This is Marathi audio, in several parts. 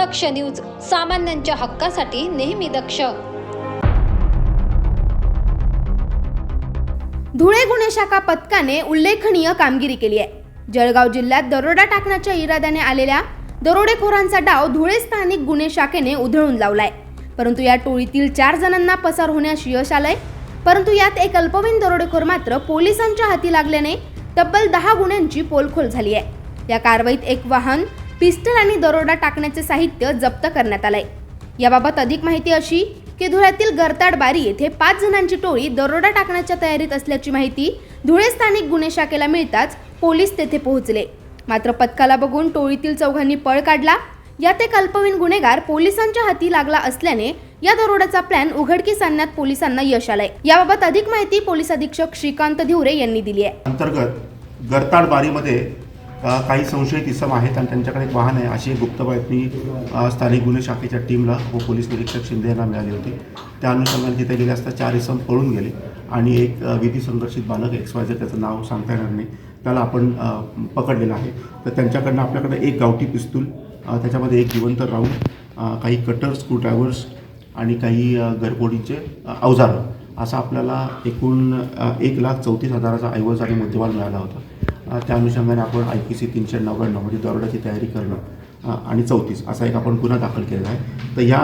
दक्ष न्यूज सामान्यांच्या हक्कासाठी नेहमी दक्ष. धुळे गुन्हे शाखा पथकाने उल्लेखनीय कामगिरी केली आहे. जळगाव जिल्ह्यात दरोडा टाकण्याच्या इराद्याने आलेल्या दरोडेखोरांचा डाव धुळे स्थानिक गुन्हे शाखेने उधळून लावलाय. परंतु या टोळीतील चार जणांना पसार होण्यास यश आलंय. परंतु यात एक अल्पवयीन दरोडेखोर मात्र पोलिसांच्या हाती लागल्याने तब्बल दहा गुन्ह्यांची पोलखोल झाली आहे. या कारवाईत एक वाहन पिस्टल आणि दरोडा टाकण्याचे साहित्य जप्त करण्यात आलंय. याबाबत अधिक माहिती अशी की धुळ्यातील गरताड बारी येथे पाच जणांची टोळी दरोडा टाकण्याच्या तयारीत असल्याची माहिती धुळे स्थानिक गुन्हे शाखेला मिळताच पोलीस तेथे पोहोचले. मात्र पथकाला बघून टोळीतील चौघांनी पळ काढला. यात एक अल्पवयीन गुन्हेगार पोलिसांच्या हाती लागला असल्याने या दरोड्याचा प्लॅन उघडकीस आणण्यात पोलिसांना यश आलंय. याबाबत अधिक माहिती पोलीस अधीक्षक श्रीकांत धिवरे यांनी दिली आहे. अंतर्गत गरताड बारीमध्ये काही संशयित इसम आहेत आणि त्यांच्याकडे एक वाहन आहे. अशी एक गुप्त बातमी स्थानिक गुन्हे शाखेच्या टीमला व पोलीस निरीक्षक शिंदे यांना मिळाली होती. त्या अनुषंगाने तिथे गेले असता चार इसम पळून गेले आणि एक विधी संरक्षित बालक एक्स त्याचं नाव सांगता येणार नाही. त्याला आपण पकडलेलं आहे. तर त्यांच्याकडनं आपल्याकडे एक गावठी पिस्तूल त्याच्यामध्ये एक जिवंत राऊंड काही कटर स्क्रूड्रायव्हर्स आणि काही अ, अवजारं. असं आपल्याला एकूण एक लाख चौतीस हजाराचा ऐवज आणि मुद्देवाल मिळाला होता. त्या अनुषंगाने आपण आय पी सी तीनशे नव्याण्णव म्हणजे दरोड्याची तयारी करणं आणि चौतीस असा एक आपण गुन्हा दाखल केलेला आहे. तर ह्या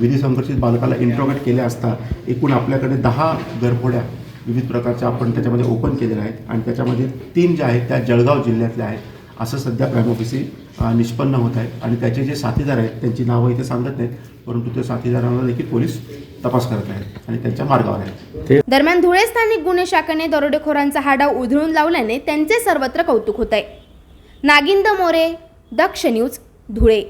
विधी संघर्षित बालकाला इंट्रोगेट केले असता एकूण आपल्याकडे दहा घरफोड्या विविध प्रकारच्या आपण त्याच्यामध्ये ओपन केलेल्या आहेत. आणि त्याच्यामध्ये तीन ज्या आहेत त्या जळगाव जिल्ह्यातल्या आहेत. असं सध्या प्राईम ऑफिसी निष्पन्न होत आहे. आणि त्याचे जे साथीदार आहेत त्यांची नावं इथे सांगत नाहीत परंतु त्या साथीदारांना देखील पोलीस तपास करत आहेत आणि त्यांच्या मार्गावर आहेत. दरम्यान धुळे स्थानिक गुन्हे शाखेने दरोडेखोरांचा हा डाव उधळून लावल्याने त्यांचे सर्वत्र कौतुक होत आहे नागिंद मोरे दक्ष न्यूज धुळे.